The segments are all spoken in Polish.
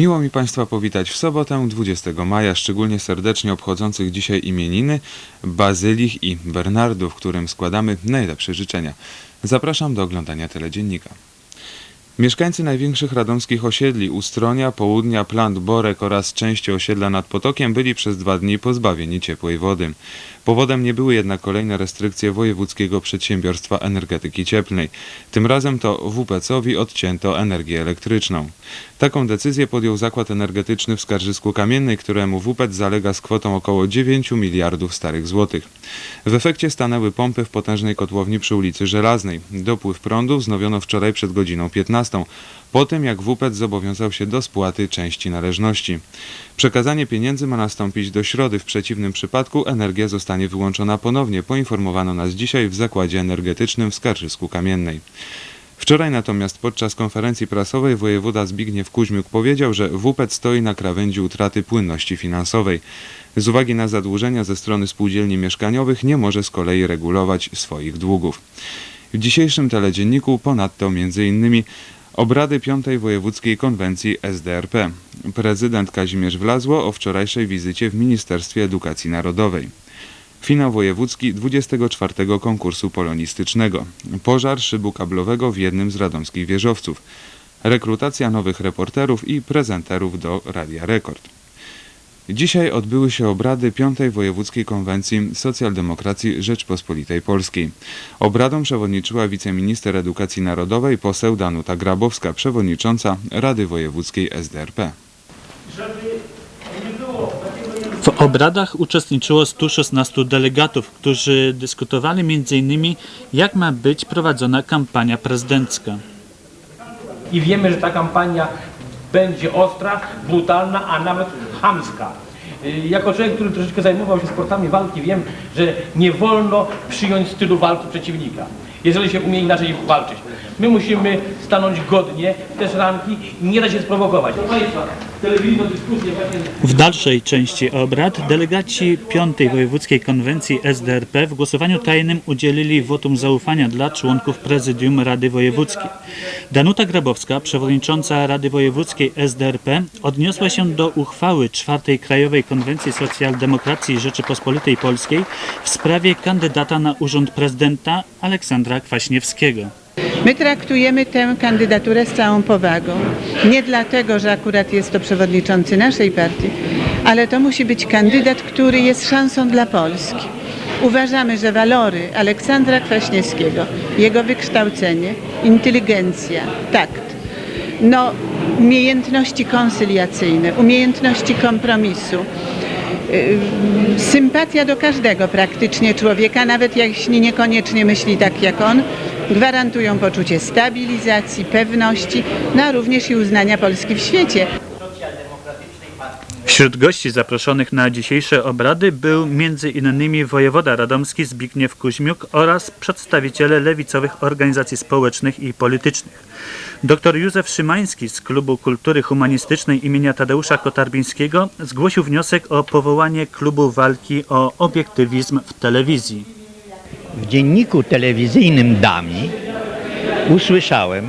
Miło mi Państwa powitać w sobotę 20 maja, szczególnie serdecznie obchodzących dzisiaj imieniny Bazylich i Bernardów, którym składamy najlepsze życzenia. Zapraszam do oglądania teledziennika. Mieszkańcy największych radomskich osiedli Ustronia, Południa, Plant, Borek oraz części osiedla nad Potokiem byli przez dwa dni pozbawieni ciepłej wody. Powodem nie były jednak kolejne restrykcje Wojewódzkiego Przedsiębiorstwa Energetyki Cieplnej. Tym razem to WPC-owi odcięto energię elektryczną. Taką decyzję podjął Zakład Energetyczny w Skarżysku Kamiennej, któremu WPC zalega z kwotą około 9 miliardów starych złotych. W efekcie stanęły pompy w potężnej kotłowni przy ulicy Żelaznej. Dopływ prądu wznowiono wczoraj przed godziną 15, po tym jak WPC zobowiązał się do spłaty części należności. Przekazanie pieniędzy ma nastąpić do środy, w przeciwnym przypadku energia zostanie wyłączona ponownie, poinformowano nas dzisiaj w Zakładzie Energetycznym w Skarżysku Kamiennej. Wczoraj natomiast podczas konferencji prasowej wojewoda Zbigniew Kuźmiuk powiedział, że WPC stoi na krawędzi utraty płynności finansowej. Z uwagi na zadłużenia ze strony spółdzielni mieszkaniowych nie może z kolei regulować swoich długów. W dzisiejszym teledzienniku ponadto m.in. obrady piątej Wojewódzkiej Konwencji SDRP. Prezydent Kazimierz Wlazło o wczorajszej wizycie w Ministerstwie Edukacji Narodowej. Finał wojewódzki 24 konkursu polonistycznego. Pożar szybu kablowego w jednym z radomskich wieżowców. Rekrutacja nowych reporterów i prezenterów do Radia Rekord. Dzisiaj odbyły się obrady piątej Wojewódzkiej Konwencji Socjaldemokracji Rzeczpospolitej Polskiej. Obradom przewodniczyła wiceminister edukacji narodowej poseł Danuta Grabowska, przewodnicząca Rady Wojewódzkiej SDRP. W obradach uczestniczyło 116 delegatów, którzy dyskutowali m.in. jak ma być prowadzona kampania prezydencka. I wiemy, że ta kampania będzie ostra, brutalna, a nawet chamska. Y, Jako człowiek, który troszeczkę zajmował się sportami walki, wiem, że nie wolno przyjąć stylu walki przeciwnika, jeżeli się umie inaczej walczyć. My musimy stanąć godnie w te szranki i nie dać się sprowokować. Proszę Państwa, W dalszej części obrad delegaci 5 Wojewódzkiej Konwencji SDRP w głosowaniu tajnym udzielili wotum zaufania dla członków Prezydium Rady Wojewódzkiej. Danuta Grabowska, przewodnicząca Rady Wojewódzkiej SDRP, odniosła się do uchwały 4 Krajowej Konwencji Socjaldemokracji Rzeczypospolitej Polskiej w sprawie kandydata na urząd prezydenta Aleksandra Kwaśniewskiego. My traktujemy tę kandydaturę z całą powagą. Nie dlatego, że akurat jest to przewodniczący naszej partii, ale to musi być kandydat, który jest szansą dla Polski. Uważamy, że walory Aleksandra Kwaśniewskiego, jego wykształcenie, inteligencja, takt, no, umiejętności konsyliacyjne, umiejętności kompromisu, y, sympatia do każdego praktycznie człowieka, nawet jeśli niekoniecznie myśli tak jak on, gwarantują poczucie stabilizacji, pewności, no a również i uznania Polski w świecie. Wśród gości zaproszonych na dzisiejsze obrady był m.in. wojewoda radomski Zbigniew Kuźmiuk oraz przedstawiciele lewicowych organizacji społecznych i politycznych. Dr Józef Szymański z Klubu Kultury Humanistycznej imienia Tadeusza Kotarbińskiego zgłosił wniosek o powołanie klubu walki o obiektywizm w telewizji. W dzienniku telewizyjnym Dami usłyszałem,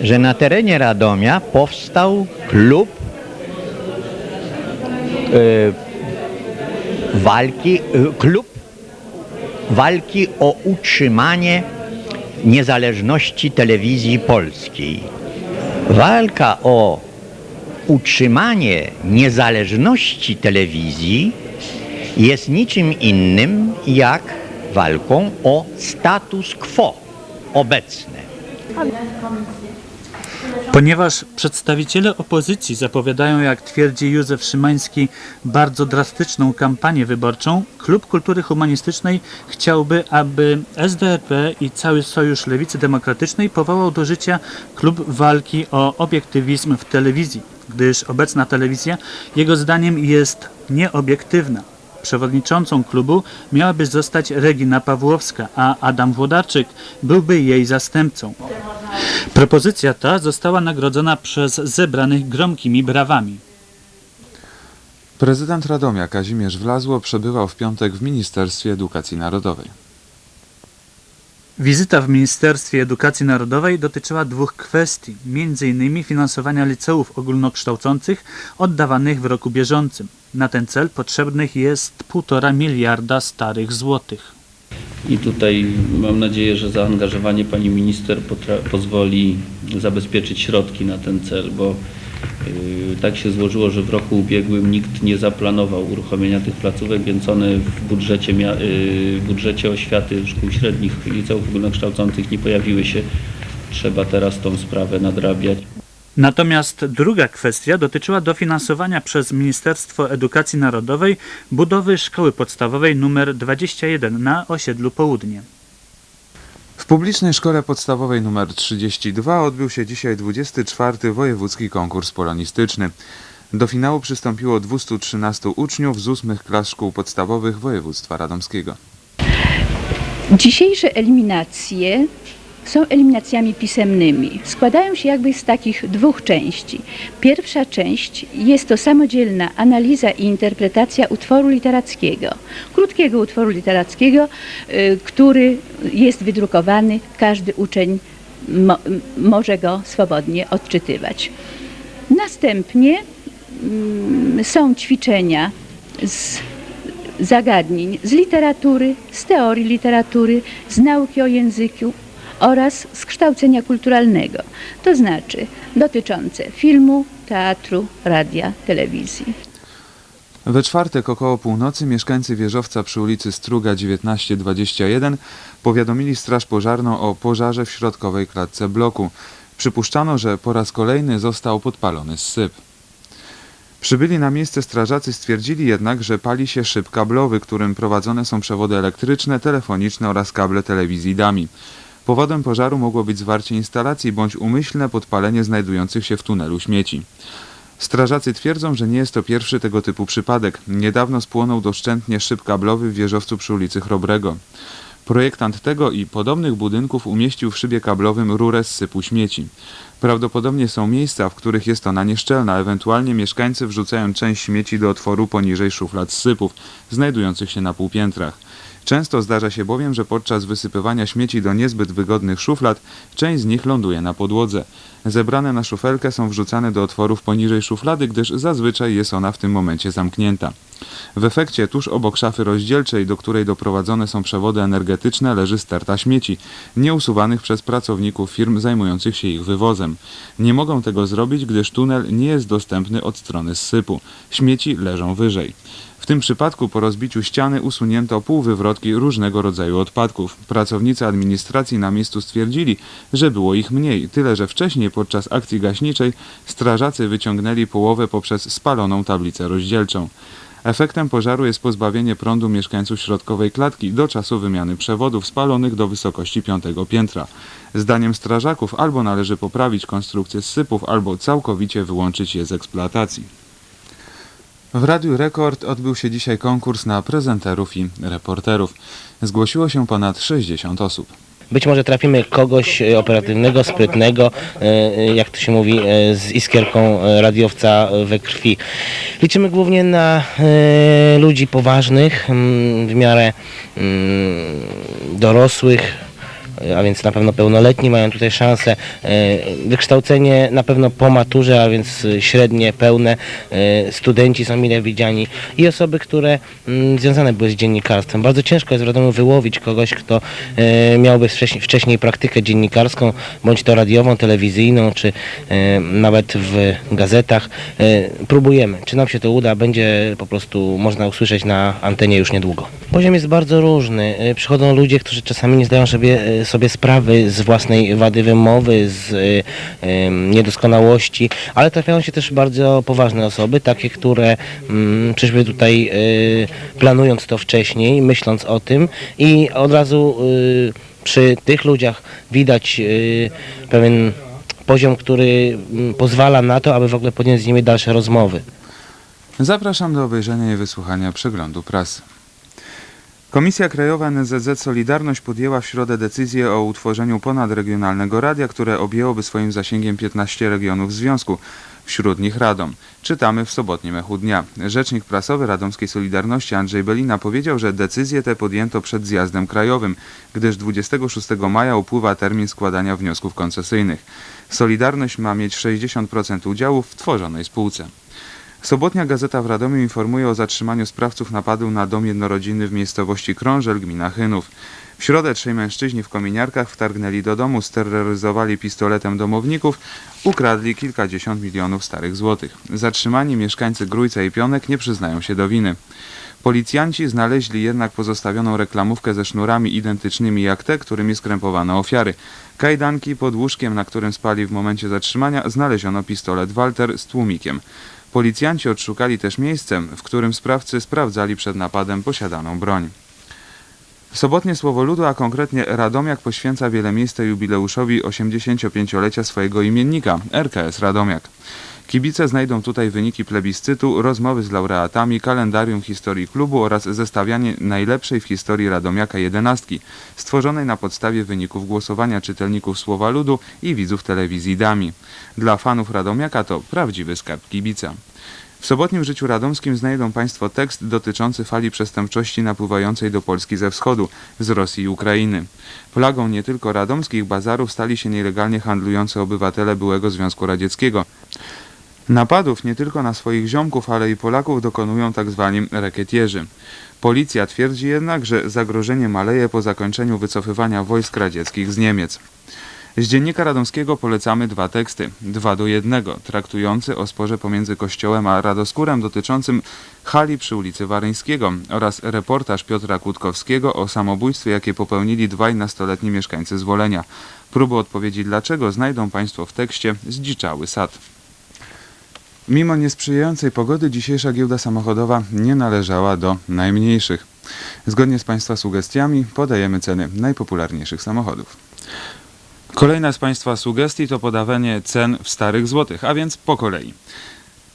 że na terenie Radomia powstał klub e, walki, e, klub walki o utrzymanie niezależności telewizji polskiej. Walka o utrzymanie niezależności telewizji jest niczym innym jak walką o status quo obecne. Ponieważ przedstawiciele opozycji zapowiadają, jak twierdzi Józef Szymański, bardzo drastyczną kampanię wyborczą, Klub Kultury Humanistycznej chciałby, aby SDRP i cały Sojusz Lewicy Demokratycznej powołał do życia klub walki o obiektywizm w telewizji, gdyż obecna telewizja jego zdaniem jest nieobiektywna. Przewodniczącą klubu miałaby zostać Regina Pawłowska, a Adam Włodarczyk byłby jej zastępcą. Propozycja ta została nagrodzona przez zebranych gromkimi brawami. Prezydent Radomia Kazimierz Wlazło przebywał w piątek w Ministerstwie Edukacji Narodowej. Wizyta w Ministerstwie Edukacji Narodowej dotyczyła dwóch kwestii, m.in. finansowania liceów ogólnokształcących oddawanych w roku bieżącym. Na ten cel potrzebnych jest 1,5 miliarda starych złotych. I tutaj mam nadzieję, że zaangażowanie pani minister pozwoli zabezpieczyć środki na ten cel, bo yy, tak się złożyło, że w roku ubiegłym nikt nie zaplanował uruchomienia tych placówek, więc one w budżecie, yy, budżecie oświaty szkół średnich i liceów ogólnokształcących nie pojawiły się. Trzeba teraz tą sprawę nadrabiać. Natomiast druga kwestia dotyczyła dofinansowania przez Ministerstwo Edukacji Narodowej budowy szkoły podstawowej nr 21 na osiedlu Południe. W publicznej szkole podstawowej nr 32 odbył się dzisiaj 24. wojewódzki konkurs polonistyczny. Do finału przystąpiło 213 uczniów z ósmych klas szkół podstawowych województwa radomskiego. Dzisiejsze eliminacje są eliminacjami pisemnymi. Składają się jakby z takich dwóch części. Pierwsza część jest to samodzielna analiza i interpretacja utworu literackiego, krótkiego utworu literackiego, y, który jest wydrukowany, każdy uczeń mo- może go swobodnie odczytywać. Następnie mm, są ćwiczenia z zagadnień z literatury, z teorii literatury, z nauki o języku oraz z kształcenia kulturalnego, to znaczy dotyczące filmu, teatru, radia, telewizji. We czwartek około północy mieszkańcy wieżowca przy ulicy Struga 1921 powiadomili Straż Pożarną o pożarze w środkowej klatce bloku. Przypuszczano, że po raz kolejny został podpalony syp. Przybyli na miejsce strażacy stwierdzili jednak, że pali się szyb kablowy, którym prowadzone są przewody elektryczne, telefoniczne oraz kable telewizji DAMI. Powodem pożaru mogło być zwarcie instalacji bądź umyślne podpalenie znajdujących się w tunelu śmieci. Strażacy twierdzą, że nie jest to pierwszy tego typu przypadek. Niedawno spłonął doszczętnie szyb kablowy w wieżowcu przy ulicy Chrobrego. Projektant tego i podobnych budynków umieścił w szybie kablowym rurę z sypu śmieci. Prawdopodobnie są miejsca, w których jest ona nieszczelna, ewentualnie mieszkańcy wrzucają część śmieci do otworu poniżej szuflad z sypów, znajdujących się na półpiętrach. Często zdarza się bowiem, że podczas wysypywania śmieci do niezbyt wygodnych szuflad, część z nich ląduje na podłodze. Zebrane na szufelkę są wrzucane do otworów poniżej szuflady, gdyż zazwyczaj jest ona w tym momencie zamknięta. W efekcie tuż obok szafy rozdzielczej, do której doprowadzone są przewody energetyczne, leży sterta śmieci, nieusuwanych przez pracowników firm zajmujących się ich wywozem. Nie mogą tego zrobić, gdyż tunel nie jest dostępny od strony zsypu. Śmieci leżą wyżej. W tym przypadku po rozbiciu ściany usunięto półwywrotki różnego rodzaju odpadków. Pracownicy administracji na miejscu stwierdzili, że było ich mniej, tyle że wcześniej podczas akcji gaśniczej strażacy wyciągnęli połowę poprzez spaloną tablicę rozdzielczą. Efektem pożaru jest pozbawienie prądu mieszkańców środkowej klatki do czasu wymiany przewodów spalonych do wysokości piątego piętra. Zdaniem strażaków albo należy poprawić konstrukcję sypów, albo całkowicie wyłączyć je z eksploatacji. W Radiu Rekord odbył się dzisiaj konkurs na prezenterów i reporterów. Zgłosiło się ponad 60 osób. Być może trafimy kogoś e, operatywnego, sprytnego, e, e, jak to się mówi, z iskierką radiowca we krwi. Liczymy głównie na ludzi poważnych, w miarę dorosłych, a więc na pewno pełnoletni mają tutaj szansę. E, Wykształcenie na pewno po maturze, a więc e, średnie, pełne. E, Studenci są mile widziani i osoby, które mm, związane były z dziennikarstwem. Bardzo ciężko jest w wyłowić kogoś, kto miałby wcześniej, wcześniej praktykę dziennikarską, bądź to radiową, telewizyjną, czy nawet w gazetach. Próbujemy. Czy nam się to uda, będzie po prostu można usłyszeć na antenie już niedługo. Poziom jest bardzo różny. Przychodzą ludzie, którzy czasami nie zdają sobie, sobie sprawy z własnej wady wymowy, z em, niedoskonałości, ale trafiają się też bardzo poważne osoby, takie, które mm, przyszły tutaj e, planując to wcześniej, myśląc o tym i od razu e, przy tych ludziach widać pewien poziom, który mm, pozwala na to, aby w ogóle podjąć z nimi dalsze rozmowy. Zapraszam do obejrzenia i wysłuchania przeglądu prasy. Komisja Krajowa NZZ Solidarność podjęła w środę decyzję o utworzeniu ponadregionalnego radia, które objęłoby swoim zasięgiem 15 regionów związku. Wśród nich Radom. Czytamy w sobotnim echu dnia. Rzecznik prasowy Radomskiej Solidarności Andrzej Belina powiedział, że decyzję tę podjęto przed zjazdem krajowym, gdyż 26 maja upływa termin składania wniosków koncesyjnych. Solidarność ma mieć 60% udziałów w tworzonej spółce. Sobotnia Gazeta w Radomiu informuje o zatrzymaniu sprawców napadu na dom jednorodzinny w miejscowości Krążel, gmina Chynów. W środę trzej mężczyźni w kominiarkach wtargnęli do domu, steroryzowali pistoletem domowników, ukradli kilkadziesiąt milionów starych złotych. Zatrzymani mieszkańcy Grójca i Pionek nie przyznają się do winy. Policjanci znaleźli jednak pozostawioną reklamówkę ze sznurami identycznymi jak te, którymi skrępowano ofiary. Kajdanki pod łóżkiem, na którym spali w momencie zatrzymania, znaleziono pistolet Walter z tłumikiem. Policjanci odszukali też miejsce, w którym sprawcy sprawdzali przed napadem posiadaną broń. Sobotnie Słowo Ludu, a konkretnie Radomiak poświęca wiele miejsca jubileuszowi 85-lecia swojego imiennika, RKS Radomiak. Kibice znajdą tutaj wyniki plebiscytu, rozmowy z laureatami, kalendarium historii klubu oraz zestawianie najlepszej w historii Radomiaka jedenastki, stworzonej na podstawie wyników głosowania czytelników Słowa Ludu i widzów telewizji Dami. Dla fanów Radomiaka to prawdziwy skarb kibica. W sobotnim życiu radomskim znajdą Państwo tekst dotyczący fali przestępczości napływającej do Polski ze wschodu, z Rosji i Ukrainy. Plagą nie tylko radomskich bazarów stali się nielegalnie handlujący obywatele byłego Związku Radzieckiego. Napadów nie tylko na swoich ziomków, ale i Polaków dokonują tzw. rekietierzy. Policja twierdzi jednak, że zagrożenie maleje po zakończeniu wycofywania wojsk radzieckich z Niemiec. Z dziennika radomskiego polecamy dwa teksty, dwa do jednego, traktujący o sporze pomiędzy Kościołem a Radoskórem dotyczącym hali przy ulicy Waryńskiego oraz reportaż Piotra Kłódkowskiego o samobójstwie, jakie popełnili dwaj nastoletni mieszkańcy Zwolenia. Próby odpowiedzi dlaczego znajdą Państwo w tekście Zdziczały Sad. Mimo niesprzyjającej pogody dzisiejsza giełda samochodowa nie należała do najmniejszych. Zgodnie z Państwa sugestiami podajemy ceny najpopularniejszych samochodów. Kolejna z Państwa sugestii to podawanie cen w starych złotych, a więc po kolei.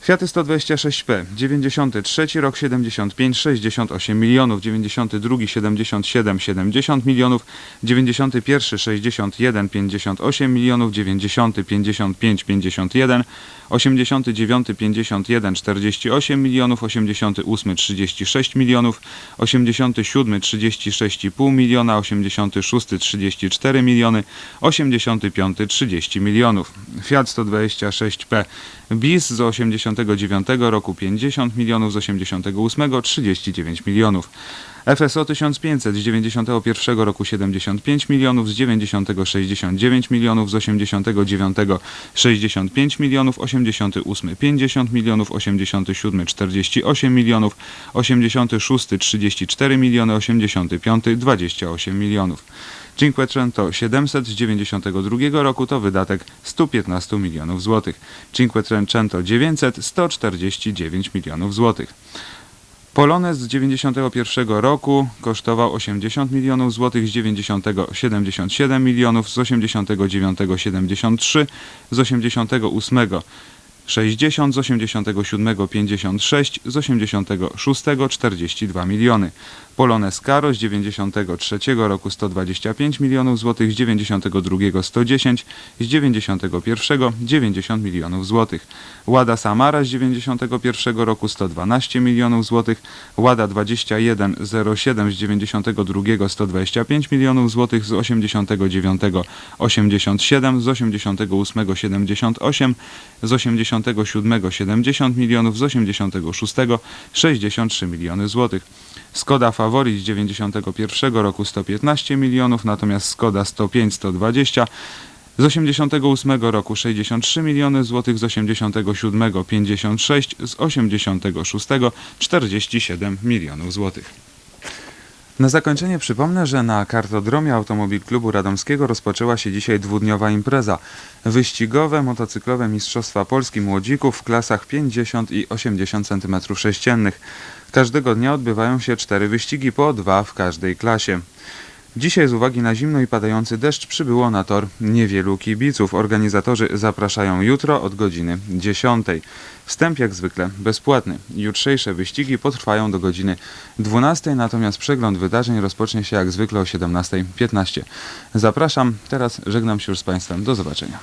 Fiaty 126P, 93 rok 75, 68 milionów, 92 77, 70 milionów, 91 61, 58 milionów, 90 55, 51, 89 51, 48 milionów, 88 36 milionów, 87 36,5 miliona, 86 34 miliony, 85 30 milionów. Fiat 126P BIS z 89 roku 50 milionów, z 88 39 milionów. FSO 1500 z 91 roku 75 milionów, z 90 69 milionów, z 89 65 milionów, 88 50 milionów, 87 48 milionów, 86 34 miliony, 85 28 milionów. Cinquecento 700 z 92 roku to wydatek 115 milionów złotych. Cinquecento 900 149 milionów złotych. Polonez z 91 roku kosztował 80 milionów złotych, z 90 77 milionów, z 89 73, z 88 60, z 87 56, z 86 42 miliony. Polonez Caro z 93 roku 125 milionów złotych, z 92 110, z 91 90 milionów złotych. Łada Samara z 91 roku 112 milionów złotych, Łada 2107 z 92 125 milionów złotych, z 89 87, z 88 78, z 87 70 milionów, z 86 63 miliony złotych. Skoda Favorit z 91 roku 115 milionów, natomiast Skoda 105 120 z 88 roku 63 miliony złotych, z 87 56, z 86 47 milionów złotych. Na zakończenie przypomnę, że na kartodromie Automobil Klubu Radomskiego rozpoczęła się dzisiaj dwudniowa impreza. Wyścigowe, motocyklowe Mistrzostwa Polski Młodzików w klasach 50 i 80 cm3. Każdego dnia odbywają się cztery wyścigi, po dwa w każdej klasie. Dzisiaj z uwagi na zimno i padający deszcz przybyło na tor niewielu kibiców. Organizatorzy zapraszają jutro od godziny 10. Wstęp jak zwykle bezpłatny. Jutrzejsze wyścigi potrwają do godziny 12, natomiast przegląd wydarzeń rozpocznie się jak zwykle o 17.15. Zapraszam, teraz żegnam się już z Państwem. Do zobaczenia.